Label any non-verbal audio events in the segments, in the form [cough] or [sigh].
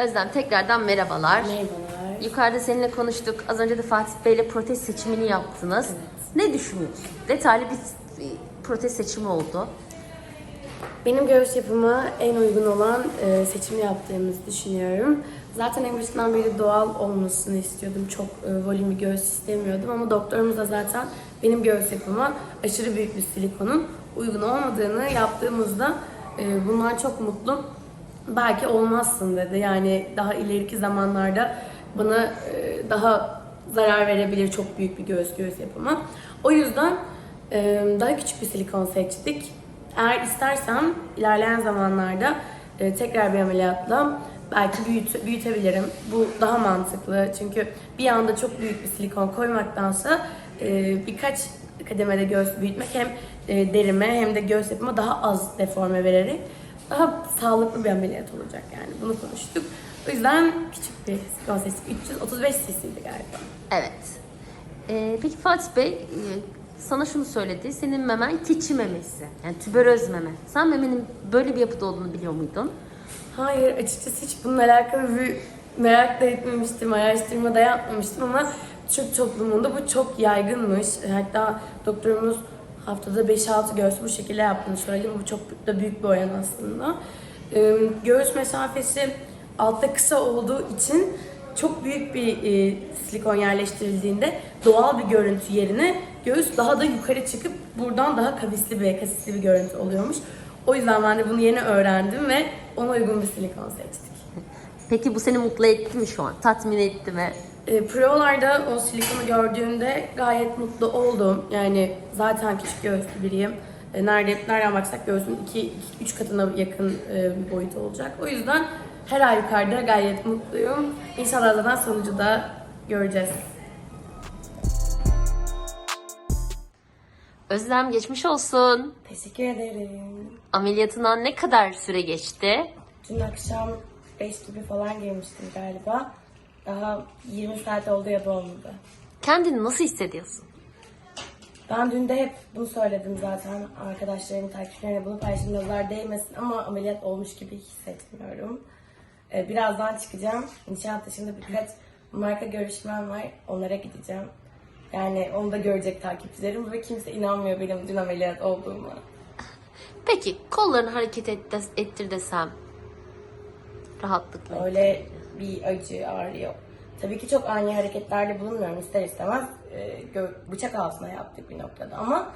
Özlem tekrardan merhabalar. Merhabalar. Yukarıda seninle konuştuk. Az önce de Fatih Bey ile protez seçimini yaptınız. Ne düşünüyorsun? Detaylı bir protez seçimi oldu. Benim göğüs yapıma en uygun olan e, seçimi yaptığımızı düşünüyorum. Zaten en başından beri doğal olmasını istiyordum. Çok e, göğüs istemiyordum ama doktorumuz da zaten benim göğüs yapıma aşırı büyük bir silikonun uygun olmadığını yaptığımızda e, bundan çok mutlu. Belki olmazsın dedi. Yani daha ileriki zamanlarda bana e, daha zarar verebilir çok büyük bir göğüs göğüs yapıma. O yüzden e, daha küçük bir silikon seçtik. Eğer istersem ilerleyen zamanlarda e, tekrar bir ameliyatla belki büyüt, büyütebilirim. Bu daha mantıklı çünkü bir anda çok büyük bir silikon koymaktansa e, birkaç kademede göğüs büyütmek hem derime hem de göğüs yapıma daha az deforme vererek daha sağlıklı bir ameliyat olacak yani bunu konuştuk. O yüzden küçük bir silikon seçtik. 335 cc'ydi galiba. Evet. Ee, peki Fatih Bey e, sana şunu söyledi. Senin memen keçi memesi. Yani tüberöz meme. Sen memenin böyle bir yapıda olduğunu biliyor muydun? Hayır açıkçası hiç bununla alakalı bir merak da etmemiştim, araştırma da yapmamıştım ama Türk toplumunda bu çok yaygınmış. Hatta doktorumuz haftada 5-6 göğüs bu şekilde yaptığını söyledi. Bu çok da büyük bir oran aslında. Ee, Göğüs mesafesi altta kısa olduğu için çok büyük bir e, silikon yerleştirildiğinde doğal bir görüntü yerine göğüs daha da yukarı çıkıp buradan daha kavisli bir, kasisli bir görüntü oluyormuş. O yüzden ben de bunu yeni öğrendim ve ona uygun bir silikon seçtik. Peki bu seni mutlu etti mi şu an? Tatmin etti mi? E, provalarda o silikonu gördüğümde gayet mutlu oldum. Yani zaten küçük göğüslü biriyim. E, nerede, nereden baksak göğsün 2-3 katına yakın e, bir boyut olacak. O yüzden her halükarda gayet mutluyum. İnşallah zaten sonucu da göreceğiz. Özlem geçmiş olsun. Teşekkür ederim. Ameliyatından ne kadar süre geçti? Dün akşam 5 gibi falan girmiştim galiba. Daha 20 saat oldu ya da olmadı. Kendini nasıl hissediyorsun? Ben dün de hep bunu söyledim zaten. Arkadaşlarımın takipçilerine bunu paylaşım nazar değmesin ama ameliyat olmuş gibi hissetmiyorum. Ee, birazdan çıkacağım. Nişantaşı'nda birkaç marka görüşmem var. Onlara gideceğim. Yani onu da görecek takipçilerim ve kimse inanmıyor benim dün ameliyat olduğuma. Peki kollarını hareket et, ettir desem rahatlıkla. Öyle bir acı, ağrı yok. Tabii ki çok ani hareketlerde bulunmuyorum ister istemez. e, bıçak altına yaptık bir noktada ama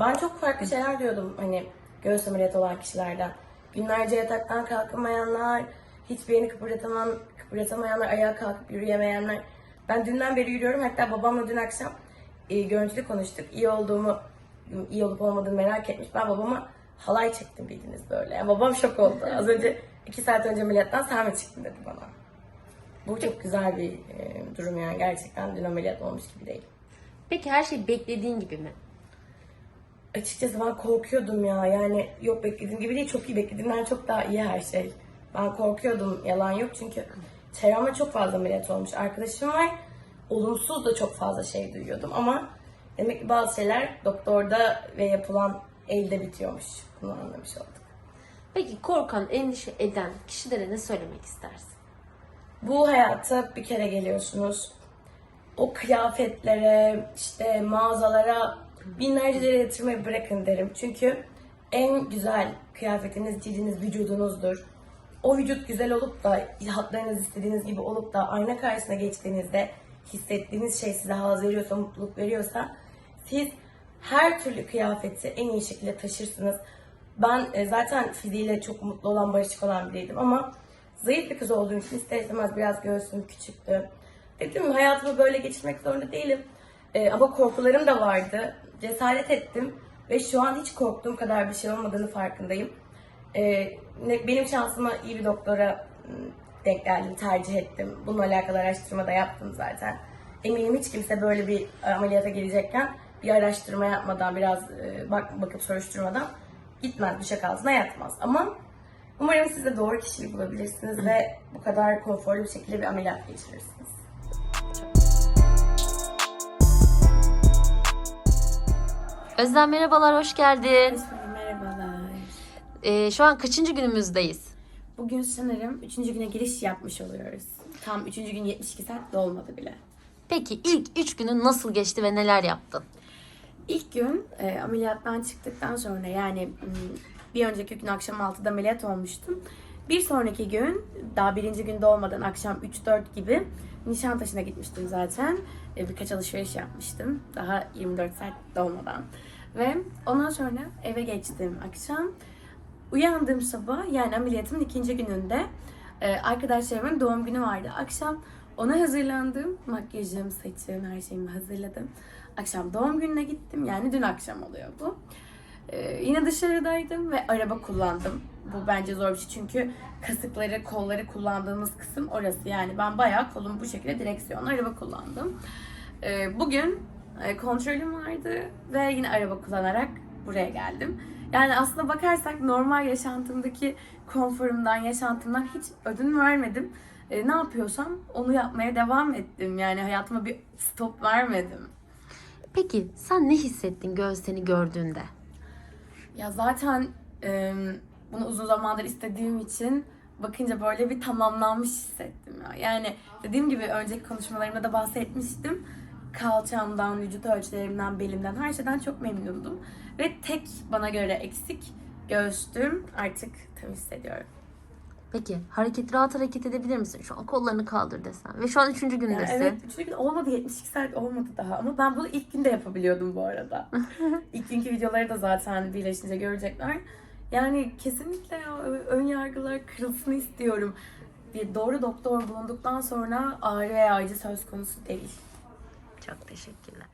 ben çok farklı şeyler diyordum hani göğüs ameliyatı olan kişilerden. Günlerce yataktan kalkamayanlar, hiçbir yerini kıpırdataman, kıpırdatamayanlar, ayağa kalkıp yürüyemeyenler. Ben dünden beri yürüyorum. Hatta babamla dün akşam e, görüntülü konuştuk. İyi olduğumu, iyi olup olmadığımı merak etmiş. Ben babama halay çektim bildiniz böyle. Yani babam şok oldu. Az önce iki saat önce ameliyattan sen mi çıktın dedi bana. Bu çok güzel bir e, durum yani gerçekten dün ameliyat olmuş gibi değil. Peki her şey beklediğin gibi mi? Açıkçası ben korkuyordum ya yani yok beklediğim gibi değil çok iyi beklediğimden çok daha iyi her şey. Ben korkuyordum yalan yok çünkü çevremde çok fazla ameliyat olmuş arkadaşım var. Olumsuz da çok fazla şey duyuyordum ama demek ki bazı şeyler doktorda ve yapılan elde bitiyormuş. Bunu anlamış olduk. Peki korkan, endişe eden kişilere ne söylemek istersin? Bu hayata bir kere geliyorsunuz. O kıyafetlere, işte mağazalara binlerce lira yatırmayı bırakın derim. Çünkü en güzel kıyafetiniz, cildiniz, vücudunuzdur. O vücut güzel olup da hatlarınız istediğiniz gibi olup da ayna karşısına geçtiğinizde hissettiğiniz şey size haz veriyorsa, mutluluk veriyorsa siz her türlü kıyafeti en iyi şekilde taşırsınız. Ben e, zaten fiziğiyle çok mutlu olan, barışık olan biriydim ama zayıf bir kız olduğum için ister istemez biraz göğsüm küçüktü. Dedim hayatımı böyle geçirmek zorunda değilim. E, ama korkularım da vardı. Cesaret ettim ve şu an hiç korktuğum kadar bir şey olmadığını farkındayım. E, benim şansıma iyi bir doktora denk geldim, tercih ettim. Bununla alakalı araştırma da yaptım zaten. Eminim hiç kimse böyle bir ameliyata gelecekken bir araştırma yapmadan, biraz e, bak, bakıp soruşturmadan gitmez, bıçak altına yatmaz. Ama umarım siz de doğru kişiyi bulabilirsiniz ve bu kadar konforlu bir şekilde bir ameliyat geçirirsiniz. Özlem merhabalar, hoş geldin. Merhabalar. Ee, şu an kaçıncı günümüzdeyiz? Bugün sanırım 3. güne giriş yapmış oluyoruz. Tam 3. gün 72 saat dolmadı bile. Peki ilk 3 günün nasıl geçti ve neler yaptın? İlk gün e, ameliyattan çıktıktan sonra yani bir önceki gün akşam 6'da ameliyat olmuştum. Bir sonraki gün daha birinci günde olmadan akşam 3-4 gibi Nişantaşı'na gitmiştim zaten. E, birkaç alışveriş yapmıştım. Daha 24 saat dolmadan. Ve ondan sonra eve geçtim akşam. Uyandığım sabah yani ameliyatımın ikinci gününde e, arkadaşlarımın doğum günü vardı. Akşam ona hazırlandım. Makyajım, saçım, her şeyimi hazırladım. Akşam doğum gününe gittim. Yani dün akşam oluyor bu. E, yine dışarıdaydım ve araba kullandım. Bu bence zor bir şey çünkü kasıkları, kolları kullandığımız kısım orası. Yani ben bayağı kolum bu şekilde direksiyonla araba kullandım. E, bugün e, kontrolüm vardı ve yine araba kullanarak buraya geldim. Yani aslında bakarsak normal yaşantımdaki konforumdan, yaşantımdan hiç ödün vermedim. E, ne yapıyorsam onu yapmaya devam ettim. Yani hayatıma bir stop vermedim. Peki sen ne hissettin göğüs seni gördüğünde? Ya zaten e, bunu uzun zamandır istediğim için bakınca böyle bir tamamlanmış hissettim ya. Yani dediğim gibi önceki konuşmalarımda da bahsetmiştim. Kalçamdan, vücut ölçülerimden, belimden her şeyden çok memnundum. Ve tek bana göre eksik göğüstüm artık tam hissediyorum. Peki hareket rahat hareket edebilir misin? Şu an kollarını kaldır desen. Ve şu an üçüncü gündesin. evet, üçüncü gün olmadı 72 saat olmadı daha ama ben bunu ilk günde yapabiliyordum bu arada. [laughs] ilk günkü videoları da zaten birleşince görecekler. Yani kesinlikle ya, ön yargılar kırılsın istiyorum. Bir doğru doktor bulunduktan sonra ağrı veya acı söz konusu değil. Çok teşekkürler.